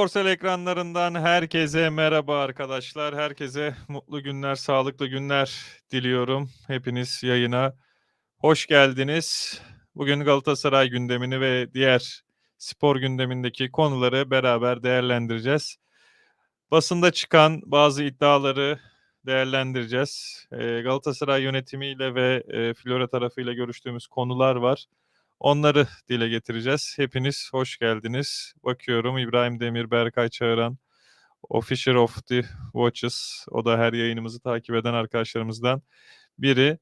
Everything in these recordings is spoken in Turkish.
Sporsel ekranlarından herkese merhaba arkadaşlar. Herkese mutlu günler, sağlıklı günler diliyorum. Hepiniz yayına hoş geldiniz. Bugün Galatasaray gündemini ve diğer spor gündemindeki konuları beraber değerlendireceğiz. Basında çıkan bazı iddiaları değerlendireceğiz. Ee, Galatasaray yönetimiyle ve e, Flora tarafıyla görüştüğümüz konular var. Onları dile getireceğiz. Hepiniz hoş geldiniz. Bakıyorum İbrahim Demir, Berkay Çağıran, Official of the Watches. O da her yayınımızı takip eden arkadaşlarımızdan biri.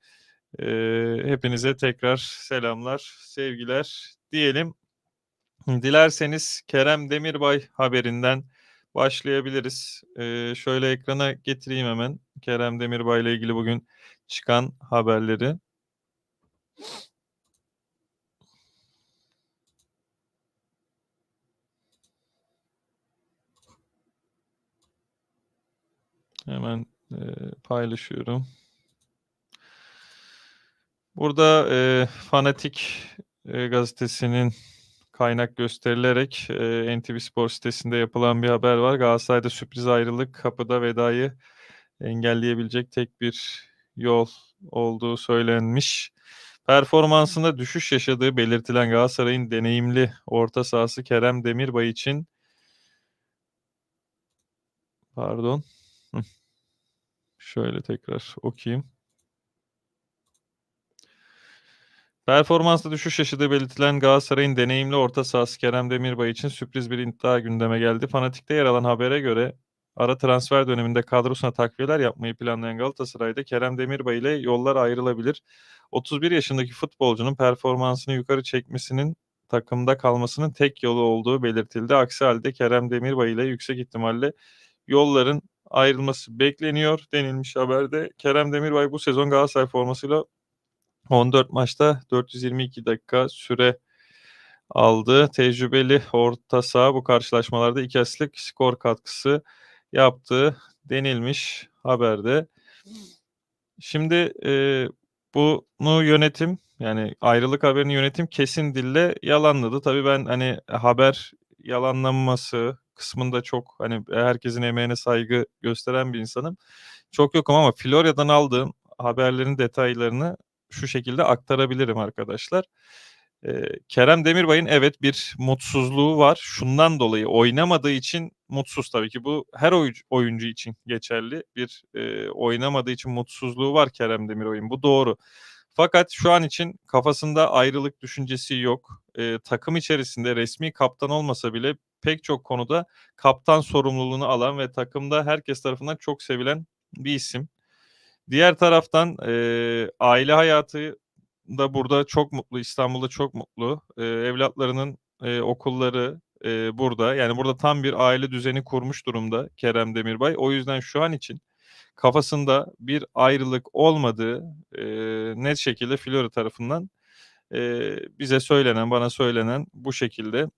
Ee, hepinize tekrar selamlar, sevgiler diyelim. Dilerseniz Kerem Demirbay haberinden başlayabiliriz. Ee, şöyle ekrana getireyim hemen Kerem Demirbay ile ilgili bugün çıkan haberleri. Hemen e, paylaşıyorum. Burada e, Fanatik e, gazetesinin kaynak gösterilerek e, NTV Spor sitesinde yapılan bir haber var. Galatasaray'da sürpriz ayrılık kapıda vedayı engelleyebilecek tek bir yol olduğu söylenmiş. Performansında düşüş yaşadığı belirtilen Galatasaray'ın deneyimli orta sahası Kerem Demirbay için pardon Şöyle tekrar okuyayım. Performansta düşüş yaşadığı belirtilen Galatasaray'ın deneyimli orta sahası Kerem Demirbay için sürpriz bir iddia gündeme geldi. Fanatik'te yer alan habere göre ara transfer döneminde kadrosuna takviyeler yapmayı planlayan Galatasaray'da Kerem Demirbay ile yollar ayrılabilir. 31 yaşındaki futbolcunun performansını yukarı çekmesinin takımda kalmasının tek yolu olduğu belirtildi. Aksi halde Kerem Demirbay ile yüksek ihtimalle yolların ayrılması bekleniyor denilmiş haberde. Kerem Demirbay bu sezon Galatasaray formasıyla 14 maçta 422 dakika süre aldı. Tecrübeli orta saha bu karşılaşmalarda iki asistlik skor katkısı yaptı denilmiş haberde. Şimdi e, bunu yönetim yani ayrılık haberini yönetim kesin dille yalanladı. Tabii ben hani haber yalanlanması kısmında çok hani herkesin emeğine saygı gösteren bir insanım. Çok yokum ama Florya'dan aldığım haberlerin detaylarını şu şekilde aktarabilirim arkadaşlar. Ee, Kerem Demirbay'ın evet bir mutsuzluğu var. Şundan dolayı oynamadığı için mutsuz tabii ki. Bu her oyuncu, oyuncu için geçerli. Bir e, oynamadığı için mutsuzluğu var Kerem Demirbay'ın. Bu doğru. Fakat şu an için kafasında ayrılık düşüncesi yok. E, takım içerisinde resmi kaptan olmasa bile pek çok konuda kaptan sorumluluğunu alan ve takımda herkes tarafından çok sevilen bir isim. Diğer taraftan e, aile hayatı da burada çok mutlu. İstanbul'da çok mutlu. E, evlatlarının e, okulları e, burada. Yani burada tam bir aile düzeni kurmuş durumda Kerem Demirbay. O yüzden şu an için kafasında bir ayrılık olmadığı e, net şekilde Flora tarafından e, bize söylenen, bana söylenen bu şekilde.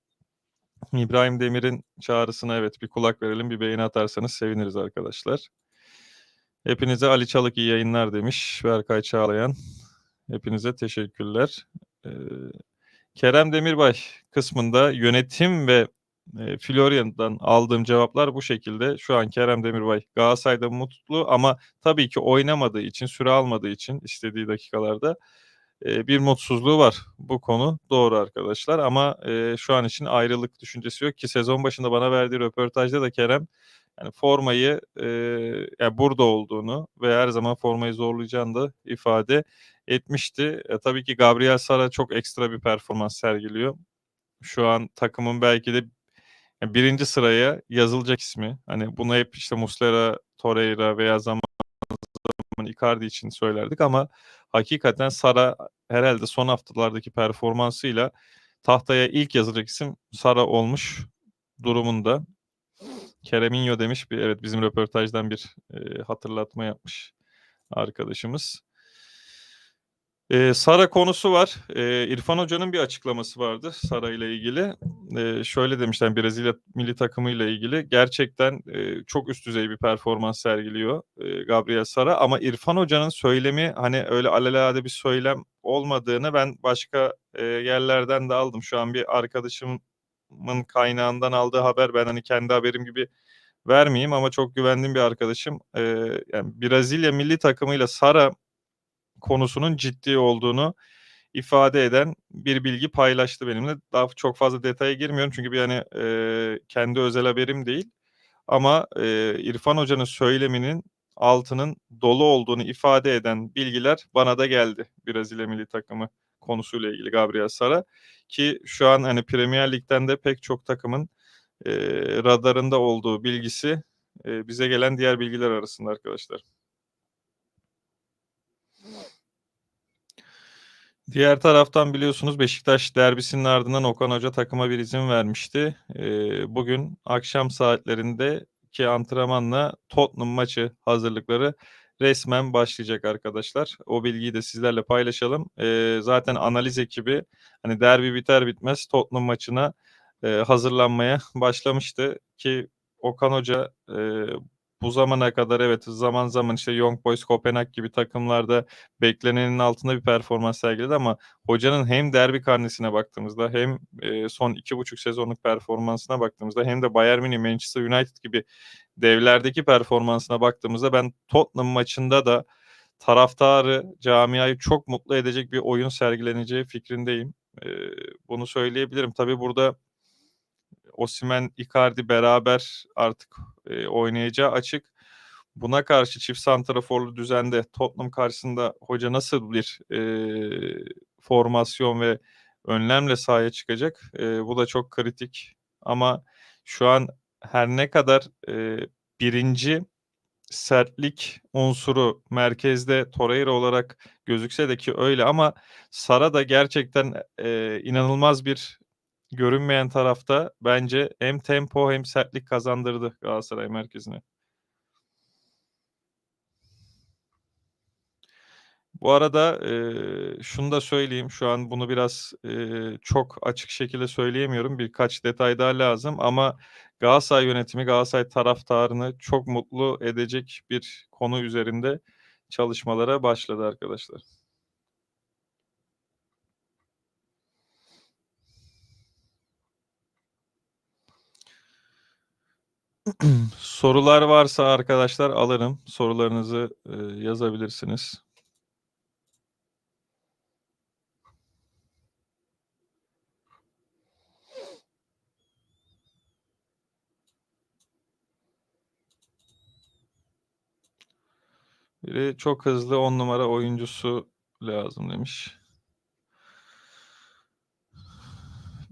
İbrahim Demir'in çağrısına evet bir kulak verelim, bir beğeni atarsanız seviniriz arkadaşlar. Hepinize Ali Çalık iyi yayınlar demiş Berkay Çağlayan. Hepinize teşekkürler. Ee, Kerem Demirbay kısmında yönetim ve e, Florya'dan aldığım cevaplar bu şekilde. Şu an Kerem Demirbay Galatasaray'da mutlu ama tabii ki oynamadığı için, süre almadığı için istediği dakikalarda bir mutsuzluğu var. Bu konu doğru arkadaşlar ama e, şu an için ayrılık düşüncesi yok ki sezon başında bana verdiği röportajda da Kerem yani formayı e, yani burada olduğunu ve her zaman formayı zorlayacağını da ifade etmişti. E, tabii ki Gabriel Sara çok ekstra bir performans sergiliyor. Şu an takımın belki de yani birinci sıraya yazılacak ismi. Hani bunu hep işte Muslera, Torreira veya zaman Icardi için söylerdik ama hakikaten Sara herhalde son haftalardaki performansıyla tahtaya ilk yazılacak isim Sara olmuş durumunda. Kereminho demiş bir evet bizim röportajdan bir e, hatırlatma yapmış arkadaşımız. Ee, Sara konusu var. Ee, İrfan Hoca'nın bir açıklaması vardı Sara ile ilgili. Ee, şöyle demişler Brezilya milli takımı ile ilgili. Gerçekten e, çok üst düzey bir performans sergiliyor e, Gabriel Sara. Ama İrfan Hoca'nın söylemi hani öyle alelade bir söylem olmadığını ben başka e, yerlerden de aldım. Şu an bir arkadaşım kaynağından aldığı haber. Ben, hani, kendi haberim gibi vermeyeyim ama çok güvendiğim bir arkadaşım. Eee, yani, Brezilya milli takımıyla Sara konusunun ciddi olduğunu ifade eden bir bilgi paylaştı benimle. Daha çok fazla detaya girmiyorum çünkü bir, hani, eee, kendi özel haberim değil ama, eee, İrfan Hoca'nın söyleminin altının dolu olduğunu ifade eden bilgiler bana da geldi. Brezilya milli takımı konusuyla ilgili Gabriel Sara ki şu an, hani, Premier Lig'den de pek çok takımın, eee, radarında olduğu bilgisi, eee, bize gelen diğer bilgiler arasında arkadaşlar. Diğer taraftan biliyorsunuz Beşiktaş derbisinin ardından Okan Hoca takıma bir izin vermişti. Eee, bugün akşam saatlerindeki antrenmanla Tottenham maçı hazırlıkları resmen başlayacak arkadaşlar. O bilgiyi de sizlerle paylaşalım. Eee, zaten analiz ekibi, hani, derbi biter bitmez Tottenham maçına, eee, hazırlanmaya başlamıştı ki Okan Hoca, eee, bu zamana kadar evet, zaman zaman, işte, Young Boys, Kopenhag gibi takımlarda beklenenin altında bir performans sergiledi ama hocanın hem derbi karnesine baktığımızda hem, eee, son 2,5 sezonluk performansına baktığımızda hem de Bayern Münih, Manchester United gibi devlerdeki performansına baktığımızda ben Tottenham maçında da taraftarı, camiayı çok mutlu edecek bir oyun sergileneceği fikrindeyim. Eee, bunu söyleyebilirim. Tabii burada Osimhen, Icardi beraber artık, eee, oynayacağı açık. Buna karşı çift santraforlu düzende Tottenham karşısında hoca nasıl bir, eee, formasyon ve önlemle sahaya çıkacak? Eee, bu da çok kritik ama şu an her ne kadar, eee, 1'inci sertlik unsuru merkezde Torreira olarak gözükse de ki öyle ama Sara da gerçekten, eee, inanılmaz bir görünmeyen tarafta bence hem tempo hem sertlik kazandırdı Galatasaray merkezine. Bu arada, eee, şunu da söyleyeyim, şu an bunu biraz, eee, çok açık şekilde söyleyemiyorum. Birkaç detay daha lazım ama Galatasaray yönetimi Galatasaray taraftarını çok mutlu edecek bir konu üzerinde çalışmalara başladı arkadaşlar. Sorular varsa arkadaşlar alırım. Sorularınızı, eee, yazabilirsiniz. Biri çok hızlı 10 numara oyuncusu lazım demiş.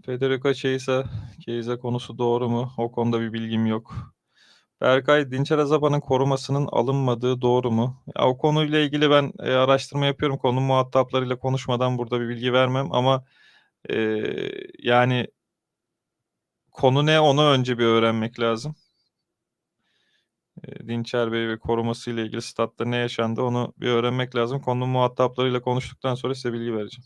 Federico Chiesa Chiesa konusu doğru mu? O konuda bir bilgim yok. Berkay, Dinçer Azapa'nın korumasının alınmadığı doğru mu? Ya, o konuyla ilgili ben, eee, araştırma yapıyorum. Konu muhataplarıyla konuşmadan burada bir bilgi vermem ama, eee, yani konu ne onu önce bir öğrenmek lazım. Eee, Dinçer Bey ve korumasıyla ilgili statta ne yaşandı onu bir öğrenmek lazım. Konu muhataplarıyla konuştuktan sonra size bilgi vereceğim.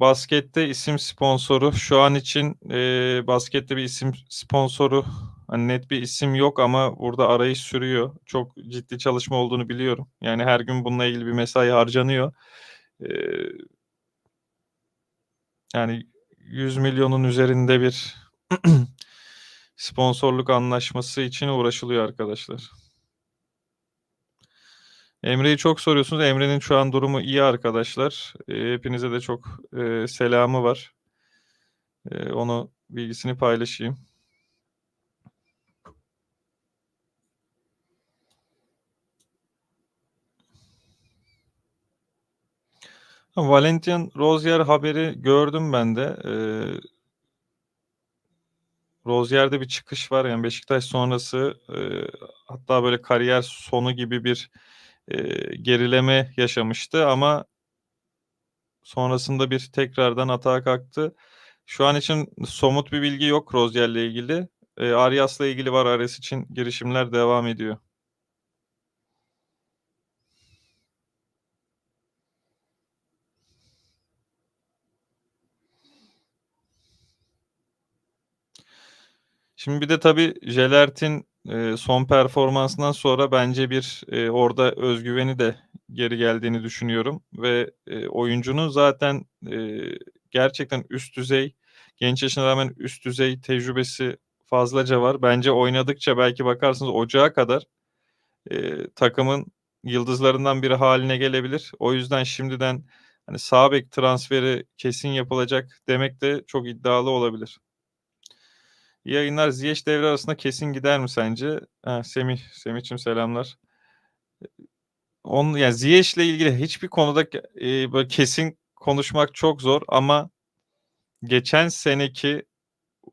Baskette isim sponsoru şu an için, eee, baskette bir isim sponsoru, hani, net bir isim yok ama burada arayış sürüyor. Çok ciddi çalışma olduğunu biliyorum. Yani her gün bununla ilgili bir mesai harcanıyor. Eee yani 100.000.000'un üzerinde bir sponsorluk anlaşması için uğraşılıyor arkadaşlar. Emre'yi çok soruyorsunuz. Emre'nin şu an durumu iyi arkadaşlar. Eee, hepinize de çok, eee, selamı var. Eee, onu bilgisini paylaşayım. Valentin Rozier haberi gördüm ben de. Eee Rozier'de bir çıkış var. Yani Beşiktaş sonrası, eee, hatta böyle kariyer sonu gibi bir, eee, gerileme yaşamıştı ama sonrasında bir tekrardan atağa kalktı. Şu an için somut bir bilgi yok Rozier'le ilgili. Eee, Arias'la ilgili var. Arias için girişimler devam ediyor. Şimdi bir de tabii Jelert'in, eee, son performansından sonra bence bir, eee, orada öz güveni de geri geldiğini düşünüyorum ve, eee, oyuncunun zaten, eee, gerçekten üst düzey Genç yaşına rağmen üst düzey tecrübesi fazlaca var. Bence oynadıkça belki bakarsınız ocağa kadar, eee, takımın yıldızlarından biri hâline gelebilir. O yüzden şimdiden, hani, sağ bek transferi kesin yapılacak demek de çok iddialı olabilir. Yayınlar. Ziyech devre arasında kesin gider mi sence? Ha, Semih. Semih'cim selamlar. On ya Ziyech'le ilgili hiçbir konuda eee, böyle kesin konuşmak çok zor ama geçen seneki,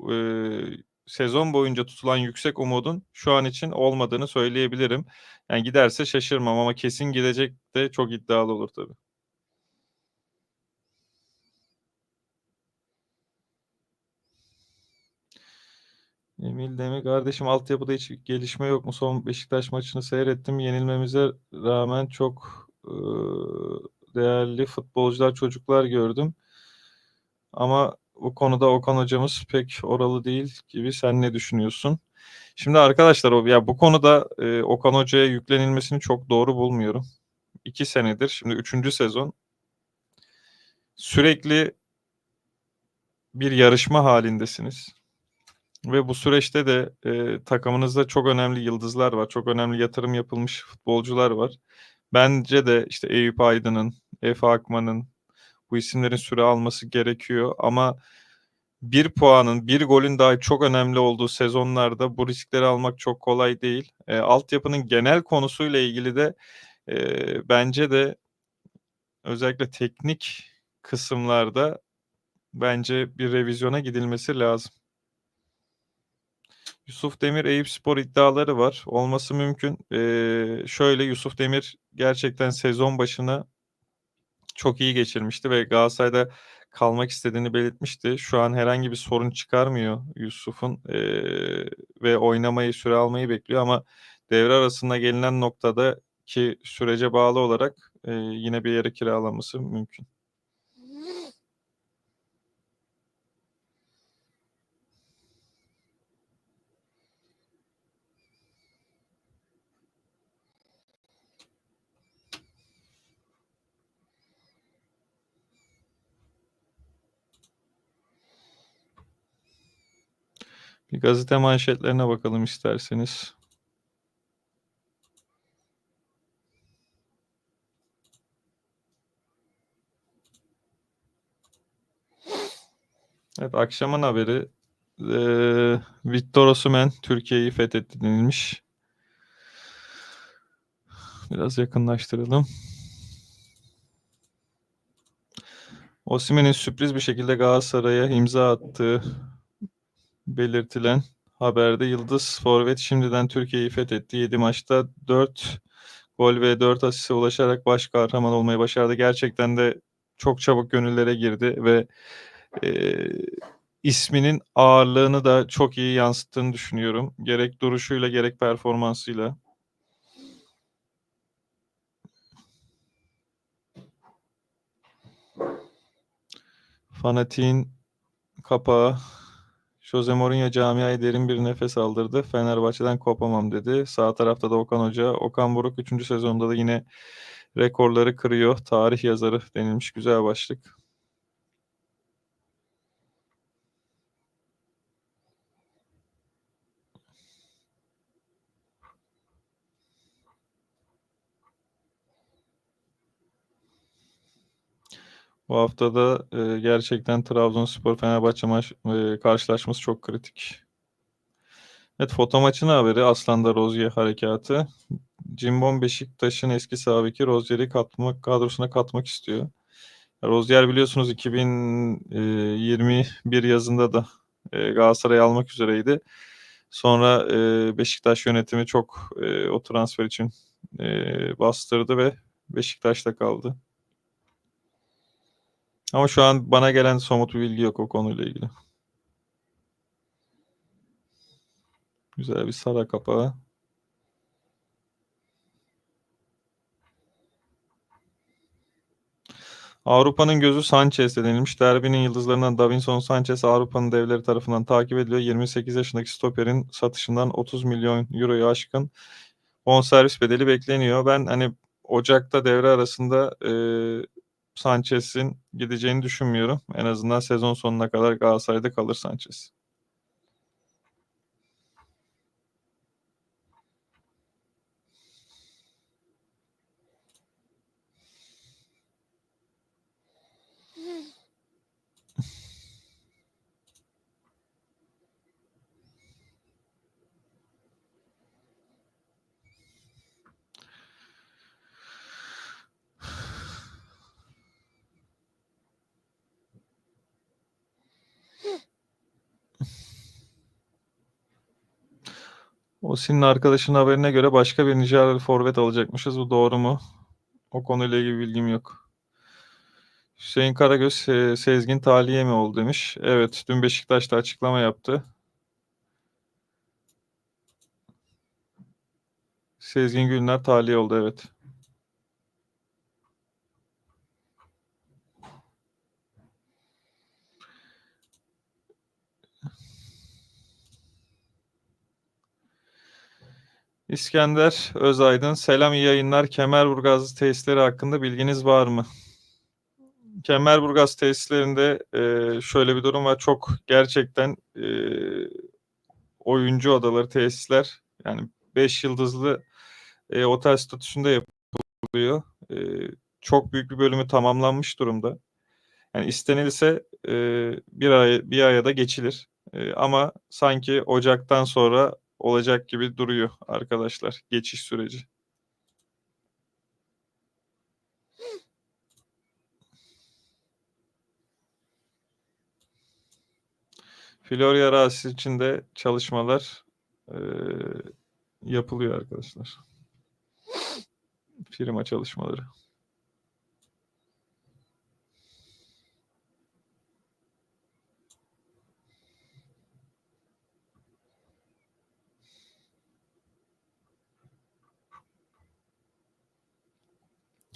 eee, sezon boyunca tutulan yüksek umudun şu an için olmadığını söyleyebilirim. Yani giderse şaşırmam ama kesin gidecek de çok iddialı olur tabii. Emil Demir kardeşim altyapıda hiç gelişme yok mu? Son Beşiktaş maçını seyrettim. Yenilmemize rağmen çok, ııı, değerli futbolcular, çocuklar gördüm. Ama bu konuda Okan hocamız pek oralı değil gibi. Sen ne düşünüyorsun? Şimdi arkadaşlar o ya bu konuda, eee, Okan hocaya yüklenilmesini çok doğru bulmuyorum. 2 senedir, şimdi 3. sezon sürekli bir yarışma hâlindesiniz ve bu süreçte de, eee, takımınızda çok önemli yıldızlar var. Çok önemli yatırım yapılmış futbolcular var. Bence de, işte, Eyüp Aydın'ın, Efe Akman'ın bu isimlerin süre alması gerekiyor ama 1 puanın, 1 golün dahi çok önemli olduğu sezonlarda bu riskleri almak çok kolay değil. Eee, altyapının genel konusuyla ilgili de, eee, bence de özellikle teknik kısımlarda bence bir revizyona gidilmesi lazım. Yusuf Demir Eyüpspor iddiaları var. Olması mümkün. Eee, şöyle, Yusuf Demir gerçekten sezon başını çok iyi geçirmişti ve Galatasaray'da kalmak istediğini belirtmişti. Şu an herhangi bir sorun çıkarmıyor Yusuf'un, eee, ve oynamayı, süre almayı bekliyor ama devre arasında gelinen noktadaki sürece bağlı olarak, eee, yine bir yere kiralanması mümkün. Bir gazete manşetlerine bakalım isterseniz. Evet, akşamın haberi, eee, Victor Osimhen Türkiye'yi fethetti denilmiş. Biraz yakınlaştıralım. Osimhen'in sürpriz bir şekilde Galatasaray'a imza attığı belirtilen haberde yıldız forvet şimdiden Türkiye'yi fethetti. 7 maçta 4 gol ve 4 asiste ulaşarak baş kahraman olmayı başardı. Gerçekten de çok çabuk gönüllere girdi ve, eee, isminin ağırlığını da çok iyi yansıttığını düşünüyorum. Gerek duruşuyla gerek performansıyla. Fanatik'in kapağı. Jose Mourinho camiaya derin bir nefes aldırdı. Fenerbahçe'den kopamam dedi. Sağ tarafta da Okan Hoca. Okan Buruk 3. sezonunda da yine rekorları kırıyor. Tarih yazarı denilmiş. Güzel başlık. Bu hafta da, eee, gerçekten Trabzonspor-Fenerbahçe maç eee, karşılaşması çok kritik. Evet, foto maçının haberi Aslan'da Rozier harekâtı. Cimbom Beşiktaş'ın eski beki Rozier'i katmak kadrosuna katmak istiyor. Rozier biliyorsunuz 2021 yazında da, eee, Galatasaray'ı almak üzereydi. Sonra, eee, Beşiktaş yönetimi çok, eee, o transfer için, eee, bastırdı ve Beşiktaş'ta kaldı. Ama şu an bana gelen somut bir bilgi yok o konuyla ilgili. Güzel bir Sara kapağı. Avrupa'nın gözü Sanchez'de denilmiş. Derbinin yıldızlarından Davinson Sanchez Avrupa'nın devleri tarafından takip ediliyor. 28 yaşındaki stoperin satışından 30 milyon euroyu aşkın bonservis bedeli bekleniyor. Ben, hani, ocakta devre arasında, eee, Sanchez'in gideceğini düşünmüyorum. En azından sezon sonuna kadar Galatasaray'da kalır Sanchez. Osimhen'in arkadaşının haberine göre başka bir Nijeryalı forvet alacakmışız. Bu doğru mu? O konuyla ilgili bilgim yok. Hüseyin Karagöz Se- Sezgin tahliye mi oldu demiş. Evet, dün Beşiktaş'ta açıklama yaptı. Sezgin Gülner tahliye oldu evet. İskender Özaydın selam iyi yayınlar. Kemerburgaz tesisleri hakkında bilginiz var mı? Kemerburgaz tesislerinde e, şöyle bir durum var. Çok gerçekten e, oyuncu odaları tesisler yani 5 yıldızlı e, otel statüsünde yapılıyor. E, çok büyük bir bölümü tamamlanmış durumda. Yani istenilse e, bir ay bir aya da geçilir. E, ama sanki Ocak'tan sonra olacak gibi duruyor arkadaşlar geçiş süreci. Florya arazisi için de çalışmalar e, yapılıyor arkadaşlar. Firma çalışmaları.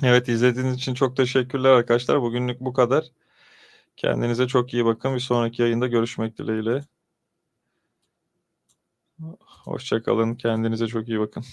Evet izlediğiniz için çok teşekkürler arkadaşlar. Bugünlük bu kadar. Kendinize çok iyi bakın. Bir sonraki yayında görüşmek dileğiyle. Hoşçakalın. Kendinize çok iyi bakın.